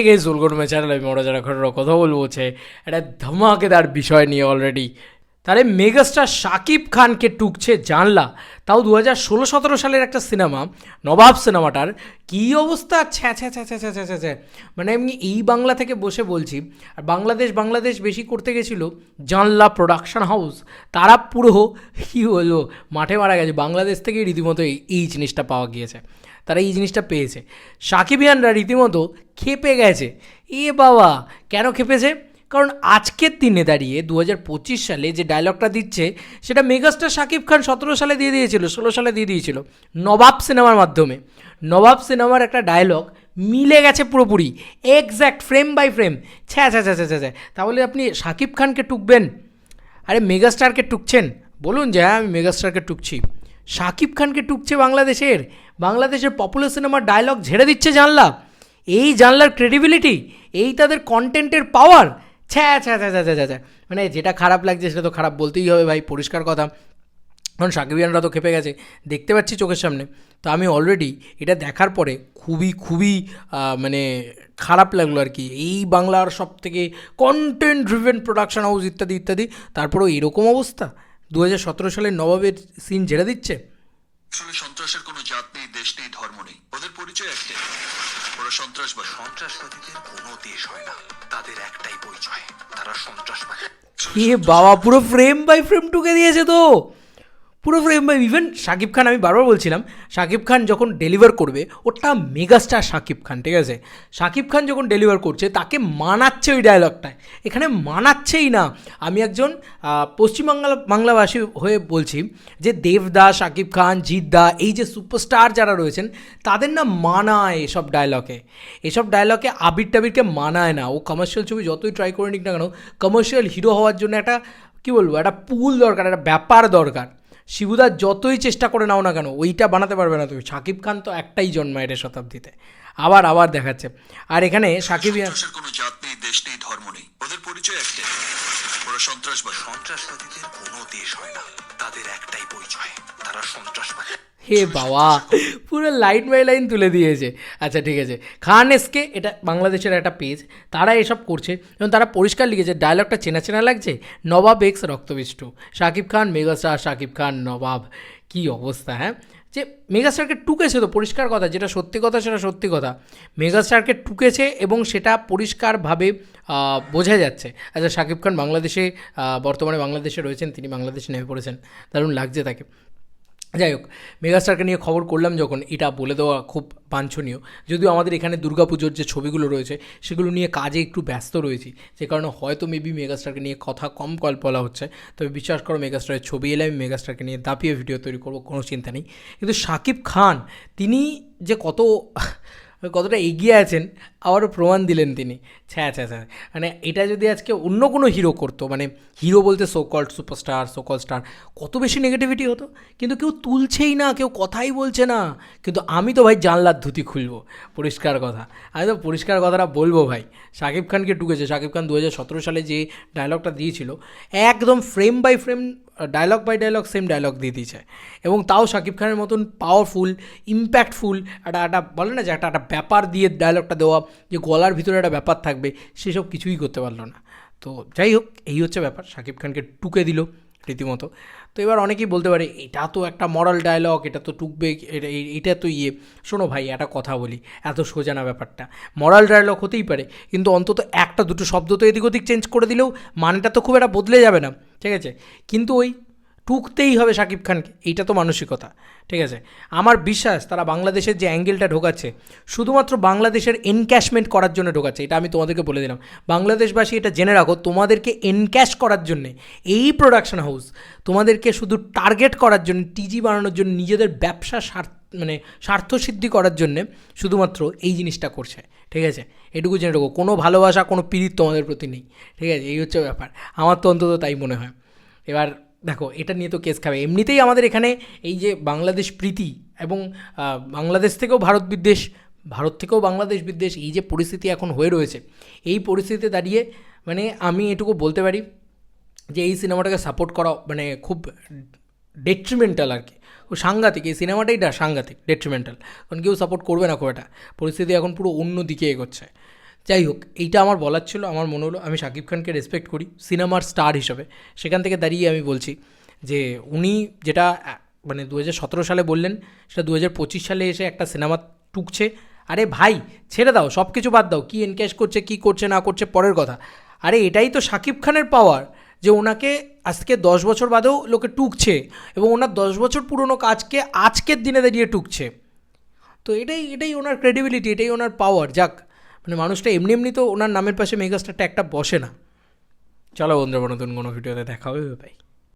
থেকে জোলগড়মে চ্যানেল আমি ওরা যারা ঘরের কথা বলব, হচ্ছে একটা ধমাকেদার বিষয় নিয়ে অলরেডি তাহলে মেগাস্টার শাকিব খানকে টুকছে জানলা। তাও দু হাজার ষোলো সতেরো সালের একটা সিনেমা, নবাব সিনেমাটার। কী অবস্থা? ছ্যা ছ্যা ছ্যা ছ্যা ছ্যা ছ্যা ছ্যা। মানে আমি এই বাংলা থেকে বসে বলছি, আর বাংলাদেশ বাংলাদেশ বেশি করতে গেছিল জানলা প্রোডাকশন হাউস। তারা পুরো, কী হলো মাঠে মারা গেছে। বাংলাদেশ থেকেই রীতিমতো এই জিনিসটা পাওয়া গিয়েছে। তারা এই জিনিসটা পেয়েছে। সাকিবিয়ানরা রীতিমতো খেপে গেছে। এ বাবা, কেন খেপেছে? কারণ আজকের দিনে দাঁড়িয়ে দু হাজার পঁচিশ সালে যে ডায়লগটা দিচ্ছে, সেটা মেগাস্টার শাকিব খান সতেরো সালে দিয়ে দিয়েছিল, ষোলো সালে দিয়ে দিয়েছিল। নবাব সিনেমার মাধ্যমে। নবাব সিনেমার একটা ডায়লগ মিলে গেছে পুরোপুরি। এক্স্যাক্ট ফ্রেম বাই ফ্রেম ছ্যা ছ্যা ছ্যা ছ্যা ছ্যা। তাহলে আপনি শাকিব খানকে টুকবেন? আরে মেগাস্টারকে টুকছেন? বলুন যে হ্যাঁ আমি মেগাস্টারকে টুকছি। শাকিব খানকে টুকছে বাংলাদেশের? বাংলাদেশের পপুলার সিনেমার ডায়লগ ঝেড়ে দিচ্ছে জানলা। এই জানলার ক্রেডিবিলিটি এই তাদের কন্টেন্টের পাওয়ার ছ্যা ছ্যা ছ্যা ছ্যা ছ্যা ছ্যা। মানে যেটা খারাপ লাগছে সেটা তো খারাপ বলতেই হবে ভাই, পরিষ্কার কথা। কারণ সাকিবিয়ানরা তো খেপে গেছে, দেখতে পাচ্ছি চোখের সামনে। তো আমি অলরেডি এটা দেখার পরে খুবই খুবই মানে খারাপ লাগল আর কি। এই বাংলার সব থেকে কন্টেন্ট ড্রিভেন প্রোডাকশন হাউস ইত্যাদি ইত্যাদি, তারপরেও এরকম অবস্থা? দু হাজার সতেরো সালের নবাবের সিন ঝেড়ে দিচ্ছে? আসলে সন্ত্রাসের কোনো জাত নেই দেশ নেই ধর্ম নেই। ওদের পরিচয় একটাই। ওরা সন্ত্রাসবাদ। সন্ত্রাসবাদীদের কোনো দেশ হয় না। তাদের একটাই পরিচয়। তারা সন্ত্রাসবাদী। এ বাবা পুরো ফ্রেম বাই ফ্রেম টুকে দিয়েছে তো। পুরো frame by even Shakib Khan আমি বারবার বলছিলাম শাকিব খান যখন ডেলিভার করবে, ওটা মেগাস্টার শাকিব খান, ঠিক আছে? শাকিব খান যখন ডেলিভার করছে, তাকে মানাচ্ছে ওই ডায়লগটায় এখানে মানাচ্ছেই না। আমি একজন পশ্চিমবাংলা, বাংলাভাষী হয়ে বলছি যে দেবদা শাকিব খান, জিদ্দা, এই যে সুপারস্টার যারা রয়েছেন, তাদের না মানায় এসব ডায়লগে এসব ডায়লগে আবির টাবিরকে মানায় না। ও কমার্শিয়াল ছবি যতই ট্রাই করে নিক না কেন কমার্শিয়াল হিরো হওয়ার জন্য একটা, কী বলব, একটা পুল দরকার, একটা ব্যাপার দরকার। শিবুদা যতই চেষ্টা করে নাও না কেন, ওইটা বানাতে পারবে না তুমি। সাকিব খান তো একটাই জন্মায় এটা শতাব্দীতে। আবার আবার দেখাচ্ছে। আর এখানে শাকিব কোনো জাত নেই, দেশ নেই, ধর্ম নেই। ওদের পরিচয় একটাই। ওরা সন্ত্রাসবাদ। সন্ত্রাসবাদীদের কোনো দেশ হয় না। তাদের একটাই পরিচয়, তারা সন্ত্রাসবাদী। হে বাবা, পুরো লাইন বাই লাইন তুলে দিয়েছে। আচ্ছা ঠিক আছে। খান এসকে এটা বাংলাদেশের একটা পেজ, তারা এসব করছে এবং তারা পরিষ্কার লিখেছে, ডায়লগটা চেনা চেনা লাগছে? নবাব এক্স রক্তবিষ্ট। শাকিব খান মেগাস্টার, শাকিব খান নবাব। কি অবস্থা হ্যাঁ? যে মেগাস্টারকে টুকেছে তো, পরিষ্কার কথা, যেটা সত্যি কথা সেটা সত্যি কথা। মেগাস্টারকে টুকেছে এবং সেটা পরিষ্কারভাবে বোঝা যাচ্ছে। আচ্ছা শাকিব খান বাংলাদেশে বর্তমানে বাংলাদেশে রয়েছেন, তিনি বাংলাদেশে নেমে পড়েছেন। দারুণ লাগছে তাকে। যাই হোক মেগাস্টারকে নিয়ে খবর করলাম যখন, এটা বলে দেওয়া খুব বাঞ্ছনীয়। যদিও আমাদের এখানে দুর্গাপুজোর যে ছবিগুলো রয়েছে, সেগুলো নিয়ে কাজে একটু ব্যস্ত রয়েছি। যে কারণে হয়তো মেবি মেগাস্টারকে নিয়ে কথা কম কল বলা হচ্ছে। তবে বিশ্বাস করো, মেগাস্টারের ছবি এলে আমি মেগাস্টারকে নিয়ে দাপিয়ে ভিডিও তৈরি করব, কোনো চিন্তা নেই। কিন্তু সাকিব খান, তিনি যে কত কতটা এগিয়ে আছেন, আবারও প্রমাণ দিলেন তিনি। ছ্যা ছ্যা ছ্যা। মানে এটা যদি আজকে অন্য কোনো হিরো করতো মানে হিরো বলতে সোকল্ড সুপারস্টার সোকল স্টার কত বেশি নেগেটিভিটি হতো? কিন্তু কেউ তুলছেই না, কেউ কথাই বলছে না। কিন্তু আমি তো ভাই জানলার ধুতি খুলবো, পরিষ্কার কথা। আমি তো পরিষ্কার কথাটা বলব ভাই। শাকিব খানকে টুকেছে শাকিব খান দু হাজার সতেরো সালে যে ডায়লগটা দিয়েছিল, একদম frame by frame dialogue by dialogue same dialogue দিয়ে দিয়েছে। এবং তাও শাকিব খানের মতন পাওয়ারফুল ইম্প্যাক্টফুল একটা একটা বলে না যে একটা একটা ব্যাপার দিয়ে ডায়লগটা দেওয়া, যে গলার ভিতরে একটা ব্যাপার থাকবে, সেসব কিছুই করতে পারল না। তো যাই হোক, এই হচ্ছে ব্যাপার শাকিব খানকে টুকে দিল রীতিমতো। তো এবার অনেকেই বলতে পারে, এটা তো একটা মরাল ডায়লগ এটা তো টুকবে, এটা এটা তো ইয়ে। শোনো ভাই, একটা কথা বলি, এত সোজা না ব্যাপারটা। মরাল ডায়লগ হতেই পারে, কিন্তু অন্তত একটা, দুটো শব্দ তো এদিক ওদিক চেঞ্জ করে দিলেও মানেটা তো খুব একটা বদলে যাবে না। ঠিক আছে? কিন্তু ওই টুকতেই হবে শাকিব খানকে, এইটা তো মানসিকতা, ঠিক আছে? আমার বিশ্বাস তারা বাংলাদেশের যে অ্যাঙ্গেলটা ঢোকাচ্ছে, শুধুমাত্র বাংলাদেশের এনক্যাশমেন্ট করার জন্য ঢোকাচ্ছে, এটা আমি তোমাদেরকে বলে দিলাম। বাংলাদেশবাসী এটা জেনে রাখো, তোমাদেরকে এনক্যাশ করার জন্যে, এই প্রোডাকশন হাউস তোমাদেরকে শুধু টার্গেট করার জন্য টিজি বানানোর জন্য, নিজেদের ব্যবসা স্বার্থ মানে স্বার্থসিদ্ধি করার জন্যে শুধুমাত্র এই জিনিসটা করছে। ঠিক আছে? এটুকু জেনে রাখো, কোনো ভালোবাসা, কোনো পীড়িত তোমাদের প্রতি নেই। ঠিক আছে? এই হচ্ছে ব্যাপার। আমার তো অন্তত তাই মনে হয়। এবার দেখো, এটা নিয়ে তো কেস খাবে। এমনিতেই আমাদের এখানে এই যে বাংলাদেশ প্রীতি এবং বাংলাদেশ থেকেও ভারত বিদ্বেষ, ভারত থেকেও বাংলাদেশ বিদ্বেষ, এই যে পরিস্থিতি এখন হয়ে রয়েছে, এই পরিস্থিতিতে দাঁড়িয়ে মানে আমি এটুকু বলতে পারি যে এই সিনেমাটাকে সাপোর্ট করা মানে খুব ডেট্রিমেন্টাল আর কি। ও সাংঘাতিক, এই সিনেমাটাই না সাংঘাতিক ডেট্রিমেন্টাল কারণ কেউ সাপোর্ট করবে না খুব একটা। পরিস্থিতি এখন পুরো অন্য দিকে এগোচ্ছে। যাই হোক, এইটা আমার বলার ছিল, আমার মনে হলো আমি শাকিব খানকে রেসপেক্ট করি, সিনেমার স্টার হিসেবে। সেখান থেকে দাঁড়িয়ে আমি বলছি যে, উনি যেটা মানে দু হাজার সতেরো সালে বললেন, সেটা দু হাজার পঁচিশ সালে এসে একটা সিনেমা টুকছে। আরে ভাই, ছেড়ে দাও সব কিছু বাদ দাও, কি এনক্যাশ করছে, কি করছে, না করছে, পরের কথা। আরে এটাই তো শাকিব খানের পাওয়ার যে ওনাকে আজকে দশ বছর বাদেও লোকে টুকছে এবং ওনার দশ বছর পুরনো কাজকে আজকের দিনে দাঁড়িয়ে টুকছে। তো এটাই এটাই ওনার ক্রেডিবিলিটি এটাই ওনার পাওয়ার যাক মানে মানুষটা এমনি এমনি তো ওনার নামের পাশে মেগাস্টারটা একটা বসে না। চলো বন্ধুরা, নতুন কোনো ভিডিওতে দেখা হবে বাই